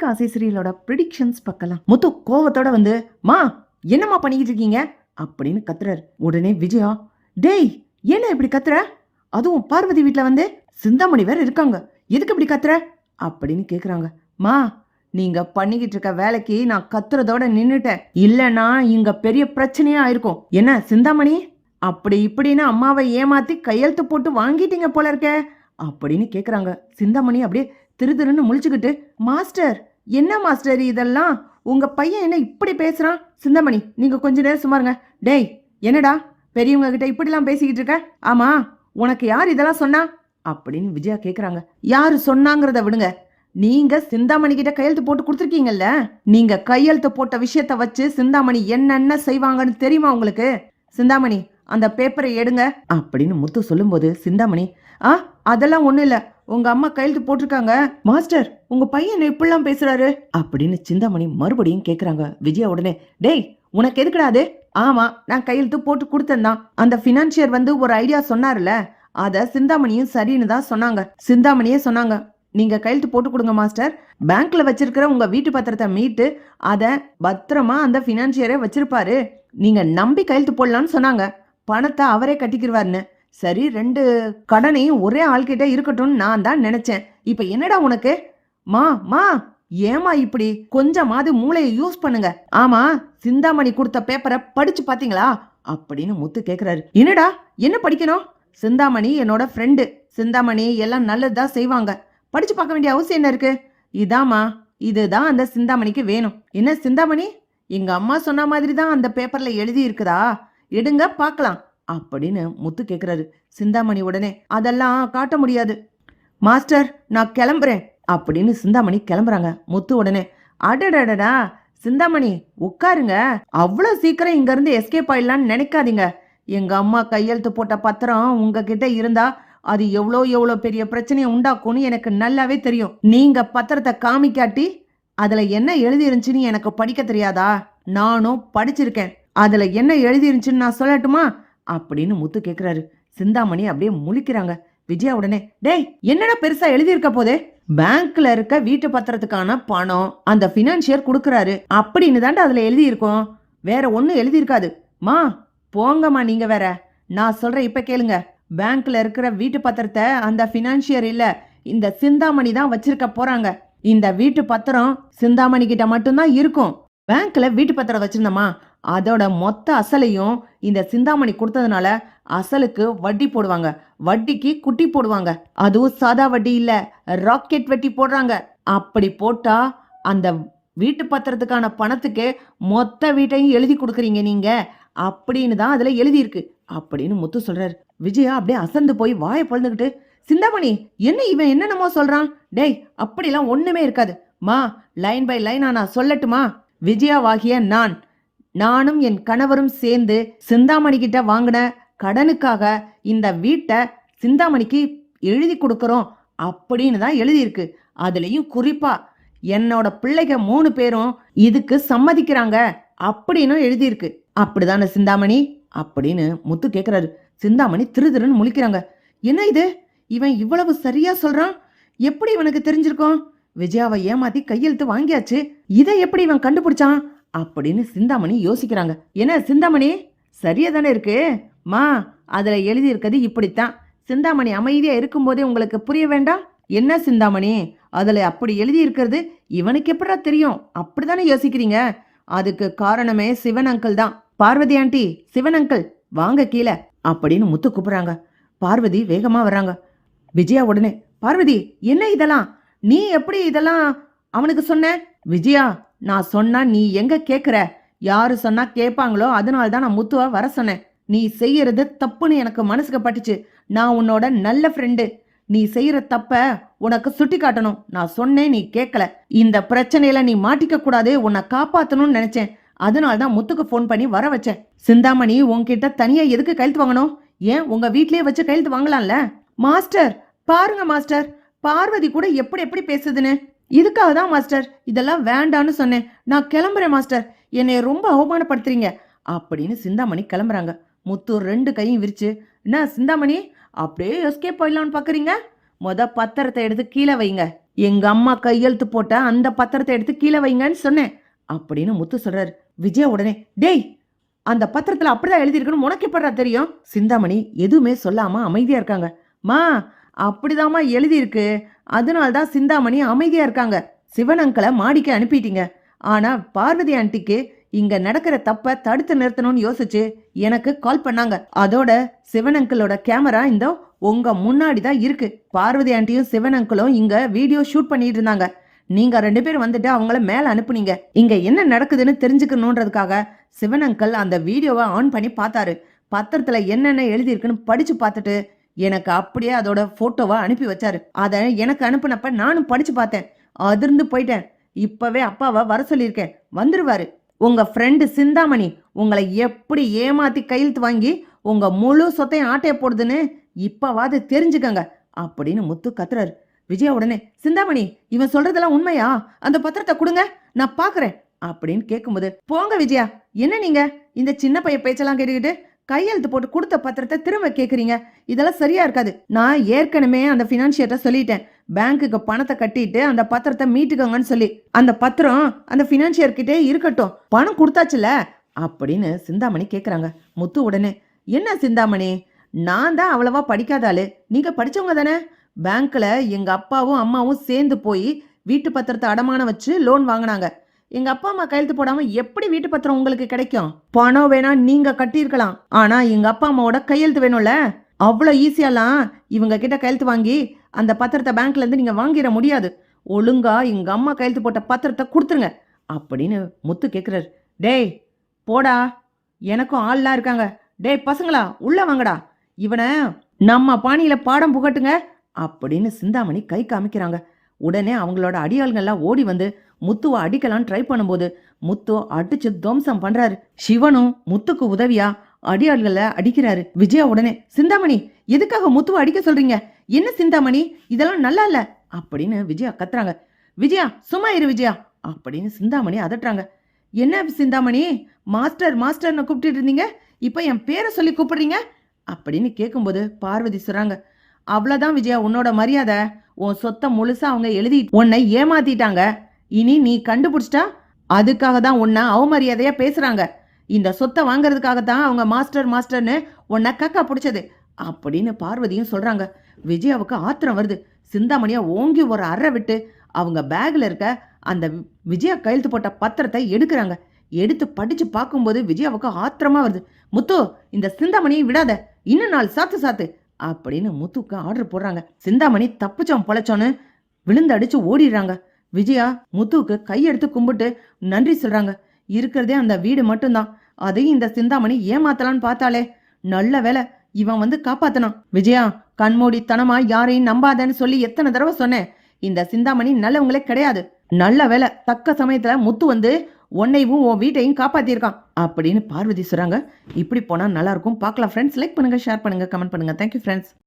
அமெரிக்க ஆசை சீரியலோட ப்ரிடிக்ஷன்ஸ் பார்க்கலாம். முத்து கோவத்தோட வந்து மா என்னம்மா பண்ணிக்கிட்டு இருக்கீங்க? அப்படின்னு கத்துறாரு. உடனே விஜயா டேய் என்ன இப்படி கத்துற? அதுவும் பார்வதி வீட்ல வந்து சிந்தாமணி வேற இருக்காங்க. எதுக்கு இப்படி கத்துற? அப்படின்னு கேட்குறாங்க மா நீங்க பண்ணிக்கிட்டு இருக்க வேலைக்கு நான் கத்துறதோட நின்னுட்டேன். இல்லனா இங்க பெரிய பிரச்சனையா ஆயிருக்கும் என்ன சிந்தாமணி? அப்படி இப்படின்னு அம்மாவை ஏமாத்தி கையெழுத்து போட்டு வாங்கிட்டீங்க போல இருக்கே. அப்படின்னு கேட்குறாங்க சிந்தாமணி அப்படியே திரு திருன்னு முழிச்சுக்கிட்டு மாஸ்டர் என்ன மாஸ்டர் இதெல்லாம்? உங்க பையன் என்ன இப்படி பேசுறான்? சிந்தாமணி நீங்க கொஞ்ச நேரம் சும்மாருங்க டேய் என்னடா? பெரியவங்க கிட்ட இப்படிலாம் பேசிக்கிட்டு இருக்க? ஆமா உனக்கு யார் இதெல்லாம் சொன்னா? அப்படின்னு விஜயா கேக்குறாங்க. யாரு சொன்னாங்கிறத விடுங்க. நீங்க சிந்தாமணி கிட்ட கையெழுத்து போட்டு கொடுத்துருக்கீங்கல்ல? நீங்க கையெழுத்து போட்ட விஷயத்த வச்சு சிந்தாமணி என்னென்ன செய்வாங்கன்னு தெரியுமா உங்களுக்கு? சிந்தாமணி அந்த பேப்பரை எடுங்க. அப்படின்னு முத்து சொல்லும்போது சிந்தாமணி ஆ அதெல்லாம் ஒன்றும் இல்லை. உங்க அம்மா கையெழுத்து போட்டிருக்காங்க. மாஸ்டர் உங்க பையன் இப்படிலாம் பேசுறாரு. அப்படின்னு சிந்தாமணி மறுபடியும் கேக்குறாங்க. விஜயா உடனே டேய் உனக்கு எதுக்குடாது ஆமா நான் கையெழுத்து போட்டு கொடுத்தேன் அந்த பினான்சியர் வந்து ஒரு ஐடியா சொன்னார்ல அத சிந்தாமணியும் சரின்னு தான் சொன்னாங்க. சிந்தாமணியே சொன்னாங்க நீங்க கையெழுத்து போட்டு கொடுங்க மாஸ்டர். பேங்க்ல வச்சிருக்கிற உங்க வீட்டு பத்திரத்தை மீட்டு அத பத்திரமா அந்த பினான்சியரே வச்சிருப்பாரு. நீங்க நம்பி கையெழுத்து போடலான்னு சொன்னாங்க. பணத்தை அவரே கட்டிக்கிருவாருன்னு. சரி ரெண்டு கடனையும் ஒரே ஆள்கிட்ட இருக்கட்டும்னு நான் தான் நினைச்சேன். இப்ப என்னடா உனக்கு? மா மா ஏமா இப்படி? கொஞ்சமாவது மூளையை யூஸ் பண்ணுங்க. ஆமா சிந்தாமணி கொடுத்த பேப்பரை படிச்சு பாத்தீங்களா? அப்படின்னு முத்து கேக்குறாரு. என்னடா என்ன படிக்கணும்? சிந்தாமணி என்னோட ஃப்ரெண்டு சிந்தாமணி எல்லாம் நல்லதுதான் செய்வாங்க. படிச்சு பார்க்க வேண்டிய அவசியம் என்ன இருக்கு? இதாம்மா இதுதான் அந்த சிந்தாமணிக்கு வேணும். என்ன சிந்தாமணி? எங்க அம்மா சொன்ன மாதிரி தான் அந்த பேப்பர்ல எழுதி இருக்குதா? எடுங்க பார்க்கலாம். அப்படின்னு முத்து கேட்குறாரு சிந்தாமணி உடனே அதெல்லாம் காட்ட முடியாது. மாஸ்டர் நான் கிளம்புறேன். அப்படின்னு சிந்தாமணி கிளம்புறாங்க. முத்து உடனே அடடடடா சிந்தாமணி உட்காருங்க. அவ்வளோ சீக்கிரம் இங்கேருந்து எஸ்கேப் ஆயிடலான்னு நினைக்காதீங்க. எங்க அம்மா கையெழுத்து போட்ட பத்திரம் உங்ககிட்ட இருந்தா அது எவ்வளோ எவ்வளோ பெரிய பிரச்சனையை உண்டாக்கும்னு எனக்கு நல்லாவே தெரியும். நீங்க பத்திரத்தை காமிக்காட்டி அதுல என்ன எழுதி இருந்துச்சுன்னு எனக்கு படிக்க தெரியாதா? நானும் படிச்சிருக்கேன். அதுல என்ன எழுதி இருந்துச்சுன்னு நான் சொல்லட்டுமா? அப்படின்னு முத்து கேக்குறாரு. சிந்தாமணி அப்படியே முழிக்கிறாங்க. விஜயா உடனே டேய் என்னடா பெருசா எழுதியிருக்க போதே? பேங்க்ல இருக்க வீட்டு பத்திரத்துக்கான பணம் அந்த பினான்சியர் கொடுக்கறாரு. அப்படின்னு தாண்டா அதுல எழுதியிருக்கோம். வேற ஒண்ணும் எழுதியிருக்காது. மா போங்கம்மா நீங்க வேற. நான் சொல்றேன் இப்ப கேளுங்க. பேங்க்ல இருக்கிற வீட்டு பத்திரத்தை அந்த பினான்சியர் இல்ல இந்த சிந்தாமணி தான் வச்சிருக்க போறாங்க. இந்த வீட்டு பத்திரம் சிந்தாமணி கிட்ட மட்டும்தான் இருக்கும். பேங்க்ல வீட்டு பத்திரம் வச்சிருந்தோமா அதோட மொத்த அசலையும் இந்த சிந்தாமணி கொடுத்ததுனால அசலுக்கு வட்டி போடுவாங்க. வட்டிக்கு குட்டி போடுவாங்க. அதுவும் சாதா வட்டி இல்ல ராக்கெட் வட்டி போடுறாங்க. அப்படி போட்டா அந்த வீட்டு பத்திரத்துக்கான பணத்துக்கு மொத்த வீட்டையும் எழுதி கொடுக்குறீங்க நீங்க. அப்படின்னு தான் அதுல எழுதியிருக்கு. அப்படின்னு முத்து சொல்றாரு. விஜயா அப்படியே அசந்து போய் வாயை பொழுந்துக்கிட்டு சிந்தாமணி என்ன இவன் என்னென்னமோ சொல்றான்? டேய் அப்படிலாம் ஒண்ணுமே இருக்காது. மா லைன் பை லைனா நான் சொல்லட்டுமா? விஜயாவாகிய நான் நானும் என் கணவரும் சேர்ந்து சிந்தாமணி கிட்ட வாங்கின கடனுக்காக இந்த வீட்டை சிந்தாமணிக்கு எழுதி கொடுக்கறோம் அப்படின்னு தான் எழுதியிருக்கு. அதுலயும் குறிப்பா என்னோட பிள்ளைக மூணு பேரும் இதுக்கு சம்மதிக்கிறாங்க அப்படின்னு எழுதியிருக்கு. அப்படிதானே சிந்தாமணி? அப்படின்னு முத்து கேக்குறாரு. சிந்தாமணி திரு திருன்னு முழிக்கிறாங்க. என்ன இது? இவன் இவ்வளவு சரியா சொல்றான்? எப்படி இவனுக்கு தெரிஞ்சிருக்கும்? விஜயாவை ஏமாத்தி கையெழுத்து வாங்கியாச்சு. இதை எப்படி இவன் கண்டுபிடிச்சான்? அப்படின்னு சிந்தாமணி யோசிக்கிறாங்க. என்ன சிந்தாமணி? சரியா தானே இருக்கு? மா அதில் எழுதியிருக்கிறது இப்படித்தான். சிந்தாமணி அமைதியாக இருக்கும்போதே உங்களுக்கு புரிய வேண்டாம் என்ன சிந்தாமணி? அதில் அப்படி எழுதி இருக்கிறது இவனுக்கு எப்படா தெரியும்? அப்படி தானே யோசிக்கிறீங்க? அதுக்கு காரணமே சிவன் அங்கிள் தான். பார்வதி ஆண்டி சிவன் அங்கிள் வாங்க கீழே அப்படின்னு முத்து கூப்பிட்றாங்க. பார்வதி வேகமாக வர்றாங்க. விஜயா உடனே பார்வதி என்ன இதெல்லாம்? நீ எப்படி இதெல்லாம் அவனுக்கு சொன்ன? விஜயா நான் சொன்னா நீ எங்க கேக்குற? யாரு சொன்னா கேட்பாங்களோ அதனால தான் நான் முத்துவா வர சொன்னேன். நீ செய்யறது தப்புன்னு எனக்கு மனசுக்கு பட்டுச்சு. நான் உன்னோட நல்ல ஃப்ரெண்டு நீ செய்யற தப்ப உனக்கு சுட்டி காட்டணும். நான் சொன்னேன் நீ கேட்கல இந்த பிரச்சனையில நீ மாட்டிக்க கூடாது. உன்னை காப்பாத்தணும்னு நினைச்சேன். அதனால தான் முத்துக்கு ஃபோன் பண்ணி வர வச்சேன். சிந்தாமணி உன்கிட்ட தனியா எதுக்கு கையெழுத்து வாங்கணும்? ஏன் உங்க வீட்லயே வச்சு கையெழுத்து வாங்கலாம்ல? மாஸ்டர் பாருங்க மாஸ்டர். பார்வதி கூட எப்படி எப்படி பேசுதுன்னு? இதுக்காக தான் மாஸ்டர். இதெல்லாம் வேண்டான்னு சொன்னேன். நான் கிளம்புறேன் மாஸ்டர். என்னை ரொம்ப அவமானப்படுத்துறீங்க. அப்படின்னு சிந்தாமணி கிளம்புறாங்க. முத்து ரெண்டு கையும் விரிச்சு என்ன சிந்தாமணி அப்படியே எஸ்கேப் போயிடலாம்னு பார்க்குறீங்க மொத பத்திரத்தை எடுத்து கீழே வைங்க. எங்க அம்மா கையெழுத்து போட்ட அந்த பத்திரத்தை எடுத்து கீழே வைங்கன்னு சொன்னேன். அப்படின்னு முத்து சொல்றாரு. விஜய உடனே டேய் அந்த பத்திரத்துல அப்படிதான் எழுதியிருக்கணும். உனக்கு எப்படா தெரியும்? சிந்தாமணி எதுவுமே சொல்லாம அமைதியா இருக்காங்க. மா அப்படிதாம்மா எழுதியிருக்கு. அதனால தான் சிந்தாமணி அமைதியாக இருக்காங்க. சிவன் அங்கிளை மாடிக்கு அனுப்பிட்டீங்க. ஆனால் பார்வதி ஆண்டிக்கு இங்க நடக்கிற தப்ப தடுத்து நிறுத்தணும்னு யோசிச்சு எனக்கு கால் பண்ணாங்க. அதோட சிவன் அங்கிளோட கேமரா இந்த உங்க முன்னாடி தான் இருக்கு. பார்வதி ஆண்டியும் சிவன் அங்கிளும் இங்க வீடியோ ஷூட் பண்ணிட்டு இருந்தாங்க. நீங்க ரெண்டு பேரும் வந்துட்டு அவங்கள மேல அனுப்புனீங்க. இங்க என்ன நடக்குதுன்னு தெரிஞ்சுக்கணுன்றதுக்காக சிவன் அங்கிள் அந்த வீடியோவை ஆன் பண்ணி பார்த்தாரு. பத்திரத்துல என்னென்ன எழுதியிருக்குன்னு படிச்சு பார்த்துட்டு எனக்கு அப்படியே அதோட போட்டோவை அனுப்பி வச்சாரு. அதை எனக்கு அனுப்புனப்ப நானும் படிச்சு பார்த்தேன். அதிர்ந்து போயிட்டேன். இப்பவே அப்பாவை வர சொல்லியிருக்கேன். வந்துருவாரு. உங்க ஃப்ரெண்டு சிந்தாமணி உங்களை எப்படி ஏமாத்தி கையெழுத்து வாங்கி உங்க முழு சொத்தையும் ஆட்டைய போடுதுன்னு இப்பவாது தெரிஞ்சுக்கங்க அப்படின்னு முத்து கத்துறாரு. விஜயா உடனே சிந்தாமணி இவன் சொல்றதெல்லாம் உண்மையா? அந்த பத்திரத்தை கொடுங்க நான் பாக்குறேன். அப்படின்னு கேட்கும்போது போங்க விஜயா என்ன நீங்க? இந்த சின்ன பையன் பேச்செல்லாம் கேட்டுக்கிட்டு கையெழுத்து போட்டு கொடுத்த பத்திரத்தை திரும்ப கேட்குறீங்க இதெல்லாம் சரியா இருக்காது. நான் ஏற்கனவே அந்த ஃபினான்ஷியர்கிட்ட சொல்லிட்டேன். பேங்க்குக்கு பணத்தை கட்டிட்டு அந்த பத்திரத்தை மீட்டுக்கோங்கன்னு சொல்லி. அந்த பத்திரம் அந்த பினான்சியர் கிட்டே இருக்கட்டும். பணம் கொடுத்தாச்சுல அப்படின்னு சிந்தாமணி கேட்குறாங்க முத்து உடனே என்ன சிந்தாமணி? நான் தான் அவ்வளவா படிக்காத ஆளு. நீங்க படிச்சவங்க தானே? பேங்க்ல எங்க அப்பாவும் அம்மாவும் சேர்ந்து போய் வீட்டு பத்திரத்தை அடமானம் வச்சு லோன் வாங்கினாங்க. எங்க அப்பா அம்மா கையெழுத்து போடாம எப்படி வீட்டு பத்திரம் உங்களுக்கு கிடைக்கும்? பணம் வேணா நீங்க கட்டியிருக்கலாம். ஆனா எங்க அப்பா அம்மாவோட கையெழுத்து வேணும்ல? அவ்வளோ ஈஸியாலாம் இவங்க கிட்ட கையெழுத்து வாங்கி அந்த பத்திரத்தை பேங்க்ல இருந்து நீங்க வாங்கிட முடியாது. ஒழுங்கா எங்க அம்மா கையெழுத்து போட்ட பத்திரத்தை கொடுத்துருங்க. அப்படின்னு முத்து கேட்குறாரு டேய் போடா. எனக்கும் ஆள்லாம் இருக்காங்க. டேய் பசங்களா உள்ள வாங்கடா. இவனை நம்ம பாணியில பாடம் புகட்டுங்க அப்படின்னு சிந்தாமணி கை காமிக்கிறாங்க. உடனே அவங்களோட அடியாள்கள்லாம் ஓடி வந்து முத்துவை அடிக்கலாம் ட்ரை பண்ணும்போது முத்து அடிச்சு துவம்சம் பண்றாரு. சிவனும் முத்துக்கு உதவியா? அடியாள்களை அடிக்கிறாரு. விஜயா உடனே சிந்தாமணி எதுக்காக முத்துவை அடிக்க சொல்றீங்க? என்ன சிந்தாமணி? இதெல்லாம் நல்லா இல்ல. அப்படின்னு விஜயா கத்துறாங்க. விஜயா சும்மா இரு விஜயா அப்படின்னு சிந்தாமணி அதட்டுறாங்க. என்ன சிந்தாமணி? மாஸ்டர் மாஸ்டர்னு கூப்பிட்டு இருந்தீங்க? இப்போ என் பேரை சொல்லி கூப்பிடுறீங்க? அப்படின்னு கேட்கும்போது பார்வதி சொல்றாங்க. அவ்வளோதான் விஜயா உன்னோட மரியாதை. உன் சொத்தை முழுசா அவங்க எழுதி உன்னை ஏமாத்திட்டாங்க. இனி நீ கண்டுபிடிச்சிட்டா? அதுக்காக தான் உன்னை அவமரியாதையா பேசுறாங்க. இந்த சொத்தை வாங்குறதுக்காக தான் அவங்க மாஸ்டர் மாஸ்டர்னு உன்னை கக்கா பிடிச்சது அப்படின்னு பார்வதியும் சொல்றாங்க. விஜயாவுக்கு ஆத்திரம் வருது. சிந்தாமணியா ஓங்கி ஒரு அறை விட்டு அவங்க பேக்ல இருக்க அந்த விஜயா கையெழுத்து போட்ட பத்திரத்தை எடுக்கிறாங்க. எடுத்து படிச்சு பார்க்கும்போது விஜயாவுக்கு ஆத்திரமா வருது. முத்து இந்த சிந்தாமணியை விடாத. இன்னும் நாள் சாத்து சாத்து அப்படின்னு முத்துக்கு ஆர்டர் போடுறாங்க. சிந்தாமணி தப்பிச்சோம் பொழைச்சோன்னு விழுந்து அடிச்சு ஓடிடுறாங்க. விஜயா முத்துவுக்கு கையெடுத்து கும்பிட்டு நன்றி சொல்றாங்க. இருக்கிறதே அந்த வீடு மட்டும்தான். அதையும் இந்த சிந்தாமணி ஏமாத்தலான்னு பார்த்தாலே நல்ல வேலை இவன் வந்து காப்பாத்தனான் விஜயா கண்மூடித்தனமா யாரையும் நம்பாதேன்னு சொல்லி எத்தனை தடவை சொன்னேன். இந்த சிந்தாமணி நல்லவங்களே கிடையாது. நல்ல வேலை தக்க சமயத்துல முத்து வந்து உன்னையும் உன் வீட்டையும் காப்பாத்திருக்கான் அப்படின்னு பார்வதி சொல்றாங்க. இப்படி போனா நல்லா இருக்கும். பார்க்கலாம் ஃப்ரெண்ட்ஸ் லைக் பண்ணுங்க ஷேர் பண்ணுங்க கமெண்ட் பண்ணுங்க. Thank you friends